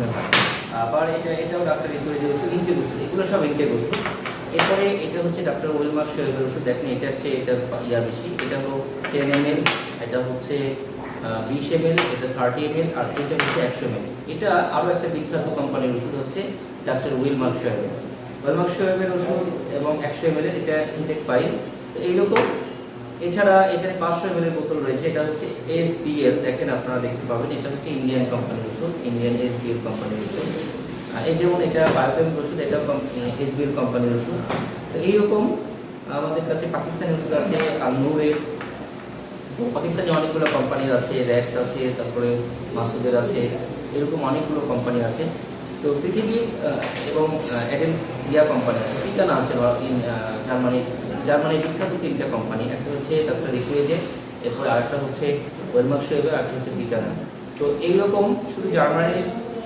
হয় আবার এটা, এটাও ডাক্তার রিকোয়েজের ওষুধ ইনটেক ওষুধ এগুলো সব ইনটেক ওষুধ এরপরে এটা হচ্ছে ডাক্তার ওয়েলমার শোয়েবের ওষুধ, দেখেন এটা হচ্ছে, এটা ইয়ার বেশি, এটা হলো টেন এম এল এটা হচ্ছে বিশ এম এল এটা থার্টি এম এল আর এটা হচ্ছে একশো এম এটা আরও একটা বিখ্যাত কোম্পানির ওষুধ হচ্ছে ডাক্তার উইলমার্ক শোয়েবের ওয়েলমার্ক শোয়েবের ওষুধ এবং একশো এম এল এটা ইনটেক ফাইল তো এইরকম এছাড়া এখানে পাঁচশো এম এর বোতল রয়েছে, এটা হচ্ছে এস দেখেন আপনারা দেখতে পাবেন, এটা হচ্ছে ইন্ডিয়ান কোম্পানির ওষুধ ইন্ডিয়ান এস কোম্পানির ওষুধ। এই যেমন এটা বায়োকেমিক ওষুধ এটা এস কোম্পানির ওষুধ। তো এইরকম আমাদের কাছে পাকিস্তানি ওষুধ আছে আলনুরের পাকিস্তানি অনেকগুলো কোম্পানির আছে র্যাক্স আছে, তারপরে মাসুদের আছে, এরকম অনেকগুলো কোম্পানি আছে। তো পৃথিবীর এবং অ্যাডেন ইয়া কোম্পানি আছে ঠিকানা আছে ইন জার্মানি জার্মানির বিখ্যাত তিনটা কোম্পানি হচ্ছে ডক্টর রিকুয়েজে এরপরে আরেকটা হচ্ছে ওয়েলমার্ক শোয়েবের আরেকটা হচ্ছে বিটানা তো এইরকম শুধু জার্মানির